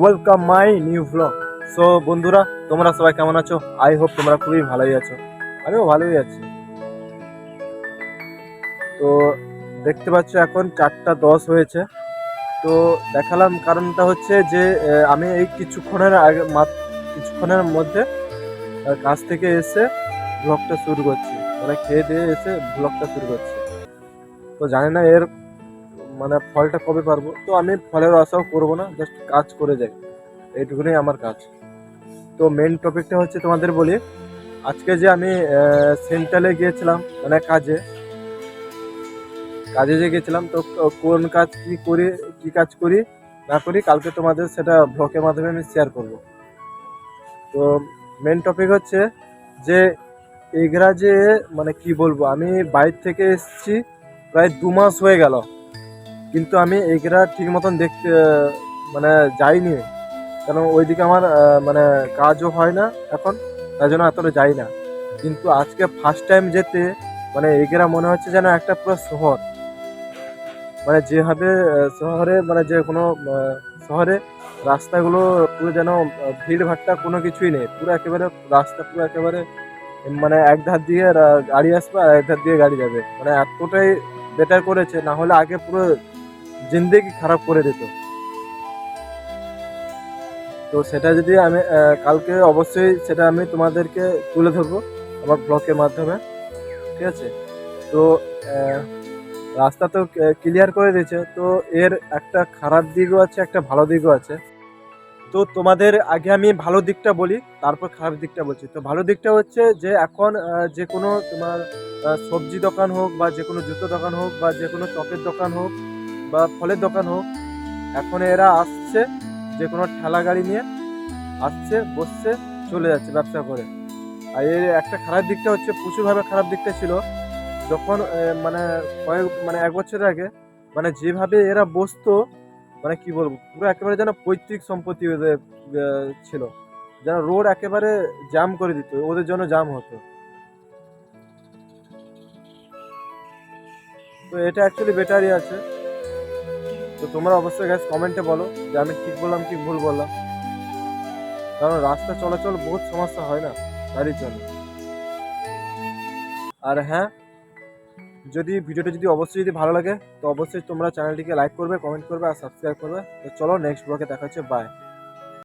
Welcome my new blog so বন্ধুরা, তোমরা সবাই কেমন আছো? আই হোপ তোমরা খুবই ভালোই আছো। আমিও ভালোই আছি। তো, দেখতে পাচ্ছ এখন চারটা দশ হয়েছে। তো, দেখালাম কারণটা হচ্ছে যে আমি এই কিছুক্ষণের আগে কিছুক্ষণের মধ্যে কাজ থেকে এসে ব্লগটা শুরু করছি। মানে খেয়ে দিয়ে এসে ব্লগটা শুরু করছি। তো, জানি না এর মানে ফলটা কবে পারব? তো আমি ফলের আশাও করব না জাস্ট কাজ করে যাই। এইটুকুনি আমার কাজ। তো মেন টপিকটা হচ্ছে তোমাদের বলি, আজকে যে আমি সেন্ট্রালে গিয়েছিলাম মানে কাজে কাজে যে গেছিলাম তো কোন কাজ কি করি, কি কাজ করি না করি, কালকে তোমাদের সেটা ব্লগের মাধ্যমে আমি শেয়ার করব। তো মেন টপিক হচ্ছে যে এগরা যে মানে কি বলব, আমি বাইর থেকে এসেছি প্রায় দু মাস হয়ে গেল। কিন্তু আমি এইগুলা ঠিক মতন দেখতে মানে যাইনি। কেন ওইদিকে আমার মানে কাজও হয় না এখন, তাই জন্য এতটা যাই না। কিন্তু আজকে ফার্স্ট টাইম যেতে মানে এগরা মনে হচ্ছে যেন একটা পুরো শহর। মানে যেভাবে শহরে মানে যে কোনো শহরে রাস্তাগুলো পুরো যেন ভিড় ভাট্টা কোনো কিছুই নেই। পুরো একেবারে রাস্তা পুরো একেবারে মানে এক ধার দিয়ে গাড়ি আসবে আর এক ধার দিয়ে গাড়ি যাবে। মানে এতটাই বেটার করেছে, না হলে আগে পুরো জিন্দেগি খারাপ করে দিত। তো সেটা যদি আমি কালকে অবশ্যই সেটা আমি তোমাদেরকে তুলে ধরবো আমার ব্লগের মাধ্যমে, ঠিক আছে? তো রাস্তা তো ক্লিয়ার করে দিয়েছে, তো এর একটা খারাপ দিকও আছে, একটা ভালো দিকও আছে। তো তোমাদের আগে আমি ভালো দিকটা বলি, তারপর খারাপ দিকটা বলছি। তো ভালো দিকটা হচ্ছে যে এখন যে কোনো তোমার সবজি দোকান হোক বা যে কোনো জুতো দোকান হোক বা যে কোনো চপের দোকান হোক বা ফলের দোকান হোক, এখন এরা আসছে যে কোনো ঠেলা গাড়ি নিয়ে আসছে, বসছে, চলে যাচ্ছে ব্যবসা করে। আর এর একটা খারাপ দিকটা হচ্ছে, প্রচুরভাবে খারাপ দিকটা ছিল, যখন মানে কয়েক মানে এক বছর আগে মানে যেভাবে এরা বসতো মানে কি বলব, পুরো একেবারে যেন পৈতৃক সম্পত্তি ওদের ছিল। যেন রোড একেবারে জ্যাম করে দিত, ওদের জন্য জ্যাম হতো। তো এটা অ্যাকচুয়ালি বেটারই আছে। তো তোমরা অবশ্যই গ্যাস কমেন্টে বলো যে আমি ঠিক বললাম কি ভুল বললাম। কারণ রাস্তা চলাচল বহুত সমস্যা হয় না গাড়ির জন্য। আর হ্যাঁ যদি ভিডিওটা যদি অবশ্যই যদি ভালো লাগে, তো অবশ্যই তোমরা চ্যানেলটিকে লাইক করবে কমেন্ট করবে আর সাবস্ক্রাইব করবে। তো চলো নেক্সট ব্লগে দেখা হচ্ছে বাই